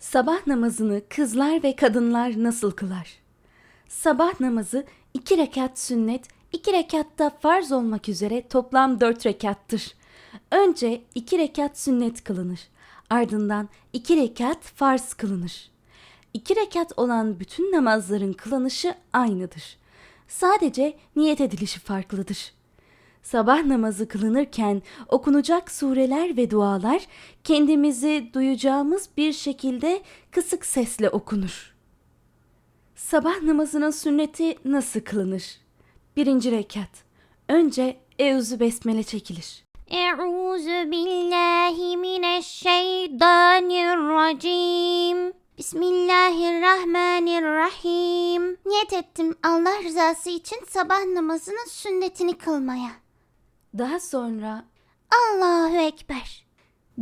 Sabah namazını kızlar ve kadınlar nasıl kılar? Sabah namazı iki rekat sünnet, iki rekatta farz olmak üzere toplam dört rekattır. Önce iki rekat sünnet kılınır. Ardından iki rekat farz kılınır. İki rekat olan bütün namazların kılınışı aynıdır. Sadece niyet edilişi farklıdır. Sabah namazı kılınırken okunacak sureler ve dualar kendimizi duyacağımız bir şekilde kısık sesle okunur. Sabah namazının sünneti nasıl kılınır? Birinci rekat. Önce Euzü Besmele çekilir. Euzu billahi mineşşeytanirracim. Bismillahirrahmanirrahim. Niyet ettim Allah rızası için sabah namazının sünnetini kılmaya. Daha sonra Allahu Ekber.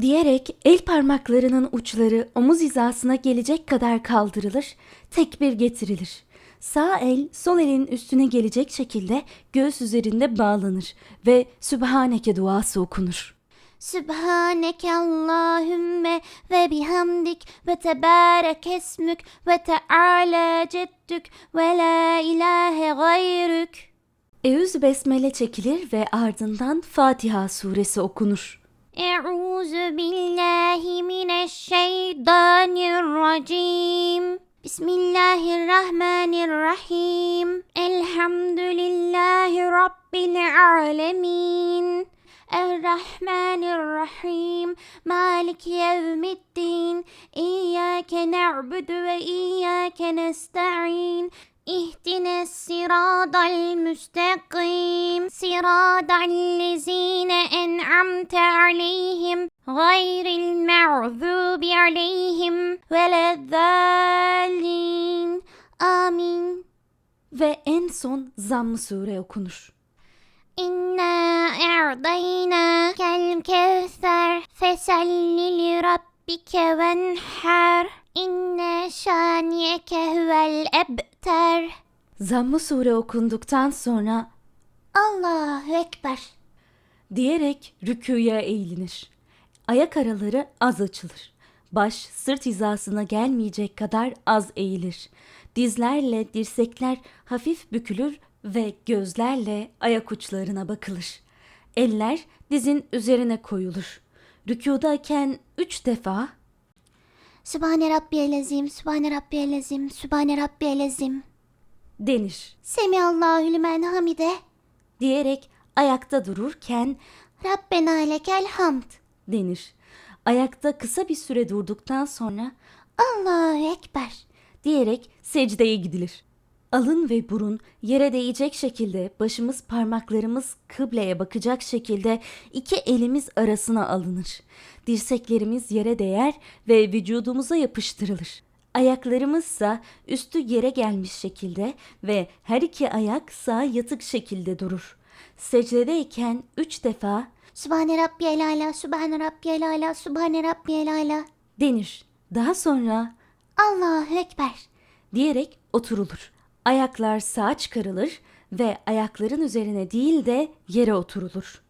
diyerek el parmaklarının uçları omuz hizasına gelecek kadar kaldırılır, tekbir getirilir. Sağ el sol elin üstüne gelecek şekilde göğüs üzerinde bağlanır ve Sübhaneke duası okunur. Sübhaneke Allahümme ve bihamdik ve tebarek esmük ve teala ceddük ve la ilahe gayrük. Eûzü Besmele çekilir ve ardından Fatiha suresi okunur. Euzu billahi mineşşeytanirracim. Bismillahirrahmanirrahim. Elhamdülillahi rabbil alamin. Errahmanirrahim. Malik yevmiddin. İyyake na'budu ve iyyake nesta'in. اهدنا الصراط المستقيم صراط الذين أنعمت عليهم غير المغضوب عليهم ولا الضالين آمين Ve en son Zamm sure okunur. إنا أعطيناك الكوثر فسل لربك وانحر إن شانئك هو yeter. Zammı sure okunduktan sonra Allahu Ekber diyerek rüküye eğilinir. Ayak araları az açılır. Baş sırt hizasına gelmeyecek kadar az eğilir. Dizlerle dirsekler hafif bükülür ve gözlerle ayak uçlarına bakılır. Eller dizin üzerine koyulur. Rükudayken üç defa Sübhane Rabbiyel Azim, Sübhane Rabbiyel Azim, Sübhane Rabbiyel Azim. denir. Semihallahu limen hamide. Diyerek ayakta dururken Rabbena lekel hamd. denir. Ayakta kısa bir süre durduktan sonra Allahu Ekber. diyerek secdeye gidilir. Alın ve burun yere değecek şekilde başımız parmaklarımız kıbleye bakacak şekilde iki elimiz arasına alınır. Dirseklerimiz yere değer ve vücudumuza yapıştırılır. Ayaklarımızsa üstü yere gelmiş şekilde ve her iki ayak sağa yatık şekilde durur. Secdedeyken üç defa Sübhane Rabbiyel Ala, Sübhane Rabbiyel Ala, Sübhane Rabbiyel Ala. denir. Daha sonra Allahu Ekber. diyerek oturulur. Ayaklar sağa çıkarılır ve ayakların üzerine değil de yere oturulur.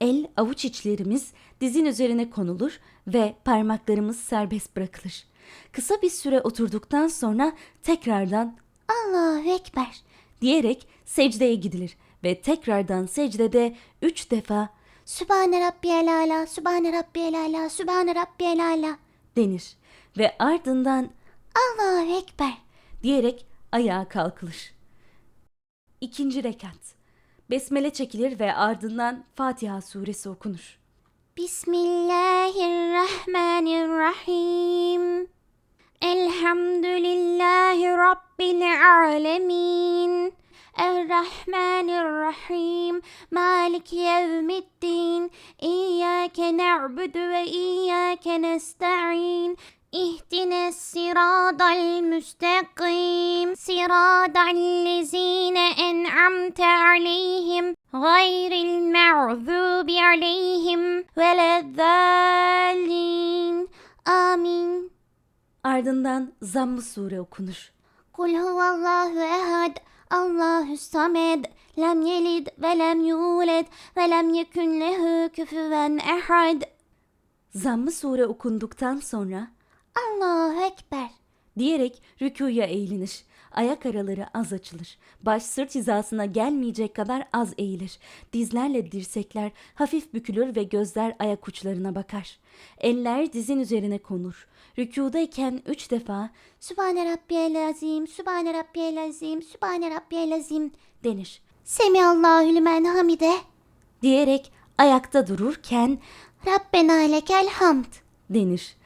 El avuç içlerimiz dizin üzerine konulur ve parmaklarımız serbest bırakılır. Kısa bir süre oturduktan sonra tekrardan Allahu Ekber. diyerek secdeye gidilir ve tekrardan secdede üç defa Sübhane Rabbiyel Ala, Sübhane Rabbiyel Ala, Sübhane Rabbiyel Ala. denir ve ardından Allahu Ekber. diyerek ayağa kalkılır. İkinci rekat. Besmele çekilir ve ardından Fatiha suresi okunur. Bismillahirrahmanirrahim. Elhamdülillahi Rabbil alemin. Errahmanirrahim. Malik yevmiddin. İyyâke na'budu ve iyyâke nesta'in. اهدنا الصراط المستقيم صراط الذين أنعمت عليهم غير المغضوب عليهم ولا الضالين آمين Ardından Zamm sure okunur. قل هو الله أحد الله الصمد لم يلد ولم يولد ولم يكن له كفوا أحد Zamm sure okunduktan sonra Allahu Ekber. diyerek rükuya eğilinir. Ayak araları az açılır. Baş sırt hizasına gelmeyecek kadar az eğilir. Dizlerle dirsekler hafif bükülür ve gözler ayak uçlarına bakar. Eller dizin üzerine konur. Rükudayken üç defa Sübhane Rabbiyel Azim, Sübhane Rabbiyel Azim, Sübhane Rabbiyel Azim denir. Semihallahu limen hamide. Diyerek ayakta dururken Rabbena lekel hamd. denir.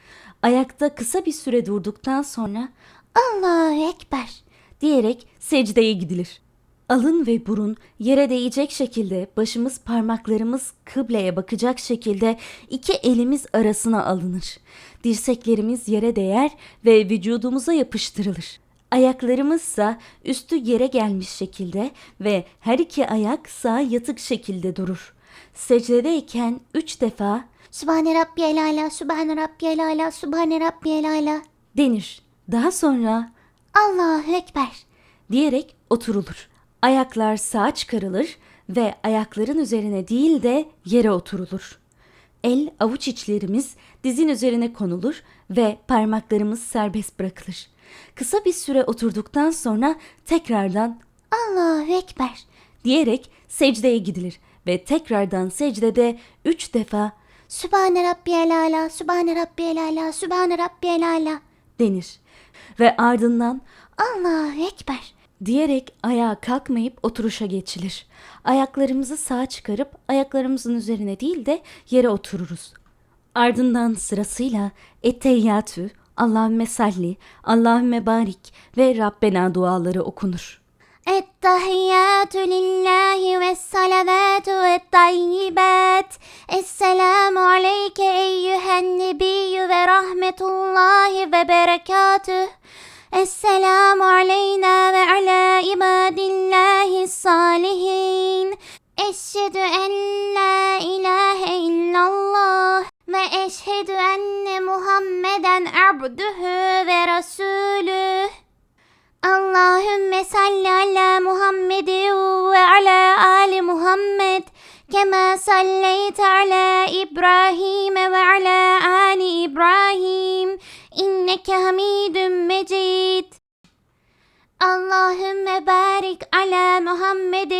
Ayakta kısa bir süre durduktan sonra Allahu Ekber. diyerek secdeye gidilir. Alın ve burun yere değecek şekilde başımız parmaklarımız kıbleye bakacak şekilde iki elimiz arasına alınır. Dirseklerimiz yere değer ve vücudumuza yapıştırılır. Ayaklarımızsa üstü yere gelmiş şekilde ve her iki ayak sağa yatık şekilde durur. Secdedeyken üç defa Sübhane Rabbiyel Ala, Sübhane Rabbiyel Ala, Sübhane Rabbiyel Ala. denir. Daha sonra Allahu Ekber. diyerek oturulur. Ayaklar sağa çıkarılır ve ayakların üzerine değil de yere oturulur. El avuç içlerimiz dizin üzerine konulur ve parmaklarımız serbest bırakılır. Kısa bir süre oturduktan sonra tekrardan Allahu Ekber. diyerek secdeye gidilir ve tekrardan secdede üç defa Sübhane Rabbiyel Ala, Sübhane Rabbiyel Ala, Sübhane Rabbiyel Ala. denir ve ardından Allahu Ekber. diyerek ayağa kalkmayıp oturuşa geçilir. Ayaklarımızı sağa çıkarıp ayaklarımızın üzerine değil de yere otururuz. Ardından sırasıyla etteyyatü, Allahümme salli, Allahümme barik ve Rabbena duaları okunur. Ettehiyyatü lillahi ve salavatü ve tayyibat. Esselamu aleyke eyyühen nebiyyü ve rahmetullahi ve berekatüh. Esselamu aleyna ve ala ibadillahi salihin. Eşhedü en la ilahe illallah ve eşhedü enne Muhammeden abdühü ve rasulüh. Allahümme salli ala Muhammed ve ala ali Muhammed. Kema salleyte ala İbrahim ve ala ali İbrahim. İnneke hamidun mecid. Allahümme barik ala Muhammed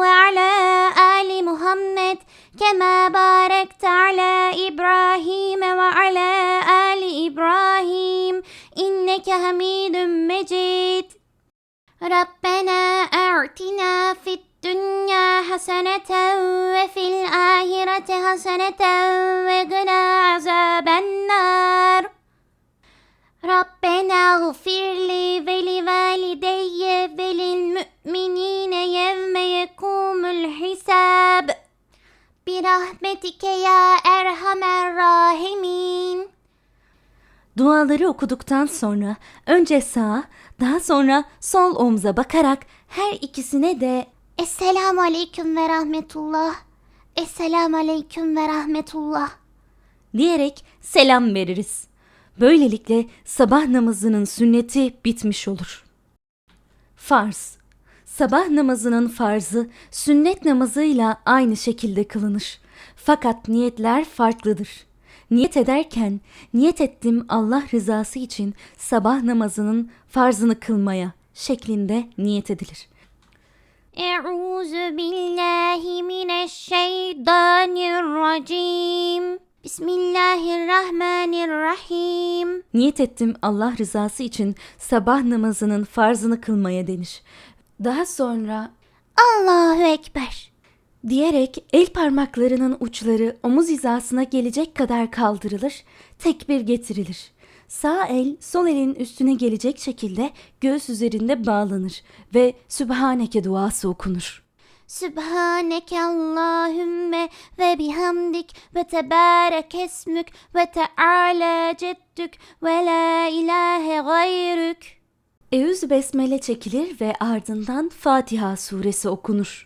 ve ala ali Muhammed. Kema barekte ala İbrahim ve ala ali İbrahim inneke hamidun mecid. ربنا أعتنا في الدنيا حسنة وفي الآخرة حسنة وقنا عذاب النار. ربنا اغفر لي ولوالدي وللمؤمنين يوم يقوم الحساب. برحمتك يا أرحم الراحمين. Duaları okuduktan sonra önce sağa, daha sonra sol omza bakarak her ikisine de Esselamu Aleyküm ve Rahmetullah. Esselamu Aleyküm ve Rahmetullah. diyerek selam veririz. Böylelikle sabah namazının sünneti bitmiş olur. Farz Sabah namazının farzı sünnet namazıyla aynı şekilde kılınır. Fakat niyetler farklıdır. Niyet ederken niyet ettim Allah rızası için sabah namazının farzını kılmaya şeklinde niyet edilir. Euzu billahi mineşşeytanirracim. Bismillahirrahmanirrahim. Niyet ettim Allah rızası için sabah namazının farzını kılmaya denir. Daha sonra Allahu Ekber. Diyerek el parmaklarının uçları omuz hizasına gelecek kadar kaldırılır, tekbir getirilir. Sağ el sol elin üstüne gelecek şekilde göğüs üzerinde bağlanır ve Sübhaneke duası okunur. Sübhaneke Allahümme ve bihamdik ve tebarek esmük ve teala ceddük ve la ilahe gayrük. Eûzü besmele çekilir ve ardından Fatiha suresi okunur.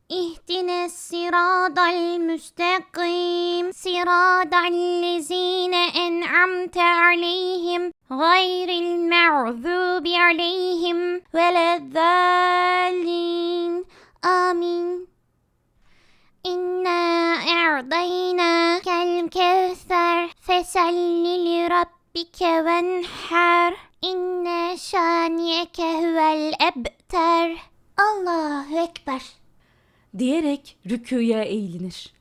اهدنا الصراط المستقيم. صراط الذين أنعمت عليهم غير المغضوب عليهم ولا الضالين. آمين. إنا أعطيناك الكوثر. فصل لربك وانحر. إن شانئك هو الأبتر. الله أكبر. Diyerek rüküye eğilinir.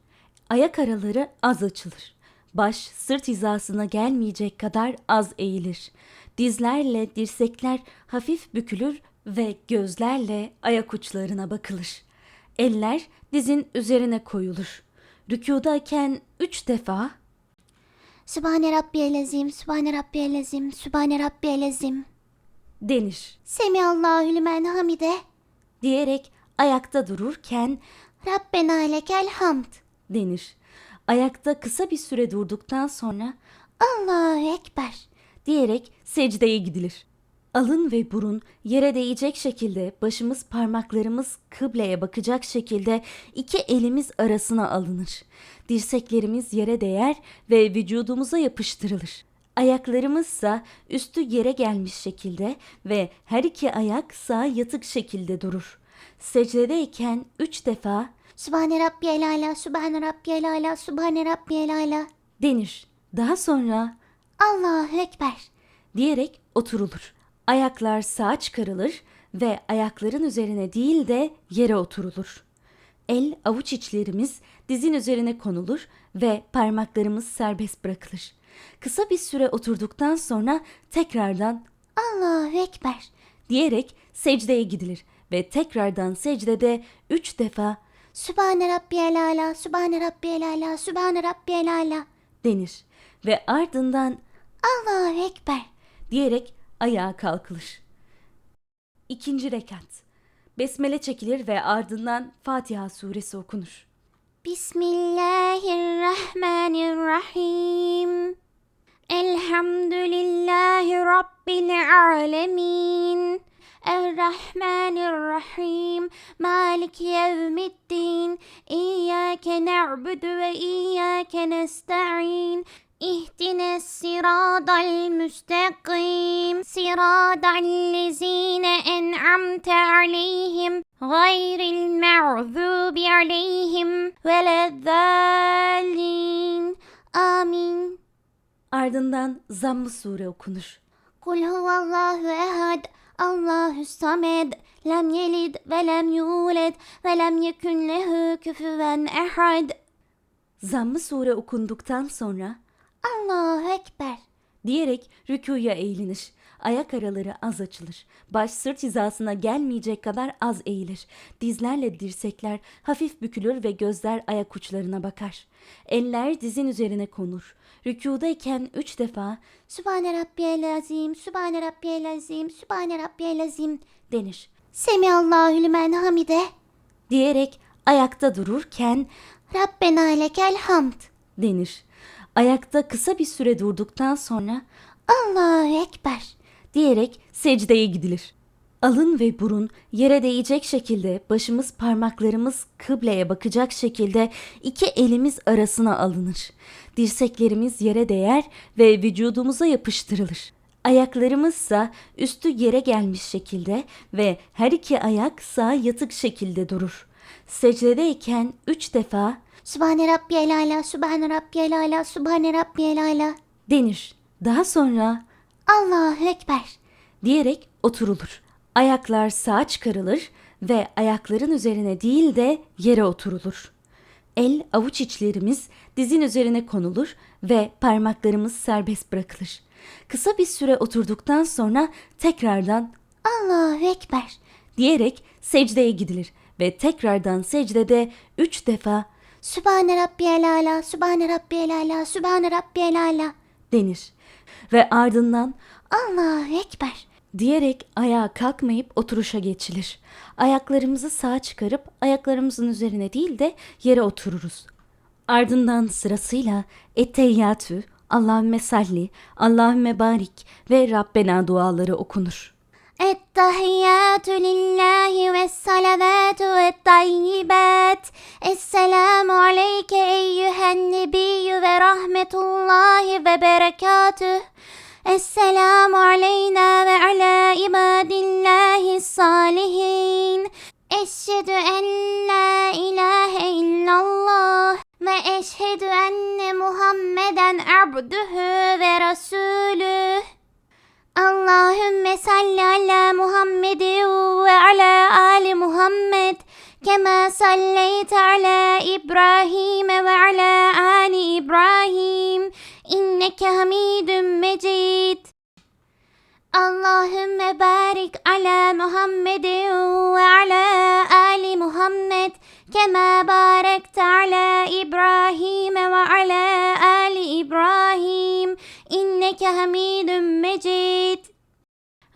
Ayak araları az açılır. Baş sırt hizasına gelmeyecek kadar az eğilir. Dizlerle dirsekler hafif bükülür ve gözlerle ayak uçlarına bakılır. Eller dizin üzerine koyulur. Rükudayken üç defa Sübhane Rabbiyel Azim, Sübhane Rabbiyel Azim, Sübhane Rabbiyel Azim. denir. Semihallahu limen hamide. Diyerek ayakta dururken Rabbena lekel hamd. denir. Ayakta kısa bir süre durduktan sonra Allahu Ekber. diyerek secdeye gidilir. Alın ve burun yere değecek şekilde başımız parmaklarımız kıbleye bakacak şekilde iki elimiz arasına alınır. Dirseklerimiz yere değer ve vücudumuza yapıştırılır. Ayaklarımızsa üstü yere gelmiş şekilde ve her iki ayak sağa yatık şekilde durur. Secdedeyken üç defa Sübhane Rabbiyel Ala, Sübhane Rabbiyel Ala, Sübhane Rabbiyel Ala. denir. Daha sonra Allahu Ekber. diyerek oturulur. Ayaklar sağa çıkarılır ve ayakların üzerine değil de yere oturulur. El avuç içlerimiz dizin üzerine konulur ve parmaklarımız serbest bırakılır. Kısa bir süre oturduktan sonra tekrardan Allahu Ekber. diyerek secdeye gidilir ve tekrardan secdede üç defa Sübhane Rabbiyel Ala, Sübhane Rabbiyel Ala, Sübhane Rabbiyel Ala. denir ve ardından Allahu Ekber. diyerek ayağa kalkılır. İkinci rekat. Besmele çekilir ve ardından Fatiha suresi okunur. Bismillahirrahmanirrahim. Elhamdülillahi Rabbil alemin. Errahmanirrahim. Maliki yevmiddin. İyyâke na'budu ve iyyâke nesta'in. اهدنا الصراط المستقيم صراط الذين أنعمت عليهم غير المغضوب عليهم ولا الضالين آمين Ardından Zamm-ı sure okunur. قل هو Allahü samed lem yelid ve lem yuled ve lem yekün lehu küfüven ehad. Zammı sure okunduktan sonra Allahu Ekber diyerek rükuya eğilinir Ayak araları az açılır. Baş sırt hizasına gelmeyecek kadar az eğilir. Dizlerle dirsekler hafif bükülür ve gözler ayak uçlarına bakar. Eller dizin üzerine konur. Rükudayken üç defa Sübhane Rabbiyel Azim, Sübhane Rabbiyel Azim, Sübhane Rabbiyel Azim. denir. Semihallahu limen hamide. Diyerek ayakta dururken Rabbena lekel hamd. denir. Ayakta kısa bir süre durduktan sonra Allahu Ekber. Diyerek secdeye gidilir. Alın ve burun yere değecek şekilde başımız parmaklarımız kıbleye bakacak şekilde iki elimiz arasına alınır. Dirseklerimiz yere değer ve vücudumuza yapıştırılır. Ayaklarımızsa üstü yere gelmiş şekilde ve her iki ayak sağa yatık şekilde durur. Secdedeyken üç defa Sübhane Rabbiyel Ala, Sübhane Rabbiyel Ala, Sübhane Rabbiyel Ala. denir. Daha sonra Allahu Ekber. diyerek oturulur. Ayaklar sağa çıkarılır ve ayakların üzerine değil de yere oturulur. El avuç içlerimiz dizin üzerine konulur ve parmaklarımız serbest bırakılır. Kısa bir süre oturduktan sonra tekrardan Allahu Ekber. diyerek secdeye gidilir ve tekrardan secdede üç defa Sübhane Rabbiyel Ala, Sübhane Rabbiyel Ala, Sübhane Rabbiyel Ala. denir ve ardından Allahu Ekber. diyerek ayağa kalkmayıp oturuşa geçilir. Ayaklarımızı sağa çıkarıp ayaklarımızın üzerine değil de yere otururuz. Ardından sırasıyla etteyyatü, Allahümme salli, Allahümme barik ve Rabbena duaları okunur. Ettehiyyatü lillahi ve salavatü ve tayyibat. Esselamu aleyke eyyühen nebiyyü ve rahmetullahi ve berekatüh. Esselamu aleyna ve ala ibadillahi salihin. Eşhedü en la ilahe illallah ve eşhedü enne Muhammeden abdühü ve rasulüh. Allahümme salli ala Muhammed ve ala ali Muhammed kema salleyte ala İbrahim ve ala ali İbrahim inneke hamidun mecid. Allahümme barik ala Muhammed ve ala ali Muhammed kema barekte ala İbrahim ve ala ali İbrahim inneke hamidun mecid.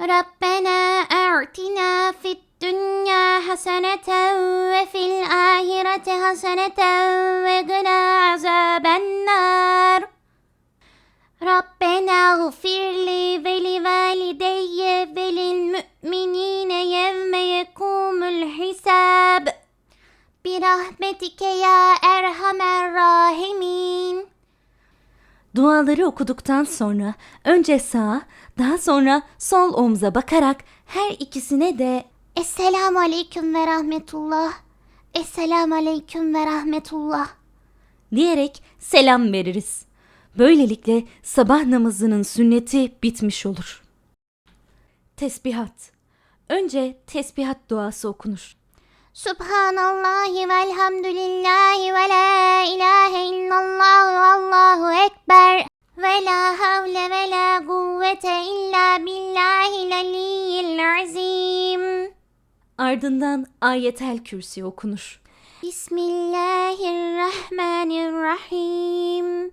ربنا أعتنا في الدنيا حسنة وفي الآخرة حسنة وقنا عذاب النار. ربنا اغفر لي ولوالدي وللمؤمنين يوم يقوم الحساب. برحمتك يا أرحم الراحمين. Duaları okuduktan sonra önce sağa, daha sonra sol omza bakarak her ikisine de Esselamu Aleyküm ve Rahmetullah. Esselamu Aleyküm ve Rahmetullah. diyerek selam veririz. Böylelikle sabah namazının sünneti bitmiş olur. Tesbihat. Önce tesbihat duası okunur. Subhanallahi velhamdülillahi ve la ilahe illallah allahu ekber. Ve la havle ve la kuvvete illa billahil aliyyil azim. Ardından ayetel kürsi okunur. Bismillahirrahmanirrahim.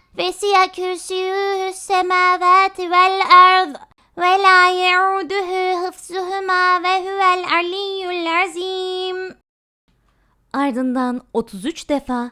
Vesiye kürsüyü semavati vel ard ve la yauduhu hıfzuhuma ve huvel aliyyul. Ardından 33 defa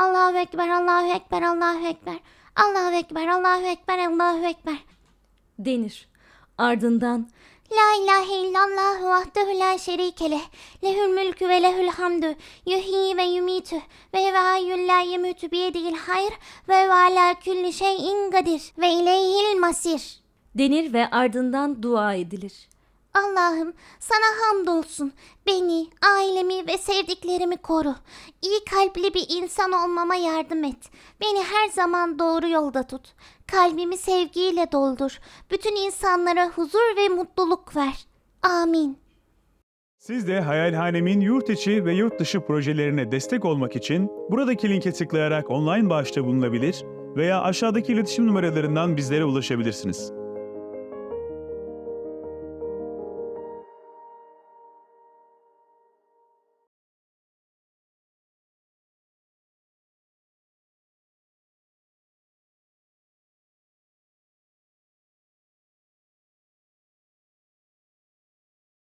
Allahu Ekber, Allahu Ekber, Allahu Ekber, Allahu Ekber, Allahu Ekber, Allahu Ekber. denir. Ardından La ilahe illallah vahdehu la şerike leh. Lehül mülkü ve lehül hamdü. Yuhyi ve yumitu. Ve ve hayyul la yemutu biyedihil hayr. Ve ve ala külli şeyin kadir. Ve ileyhil masir. denir ve ardından dua edilir. Allah'ım sana hamdolsun. Beni, ailemi ve sevdiklerimi koru. İyi kalpli bir insan olmama yardım et. Beni her zaman doğru yolda tut. Kalbimi sevgiyle doldur. Bütün insanlara huzur ve mutluluk ver. Amin. Siz de Hayalhanem'in yurt içi ve yurt dışı projelerine destek olmak için buradaki linke tıklayarak online bağışta bulunabilir veya aşağıdaki iletişim numaralarından bizlere ulaşabilirsiniz.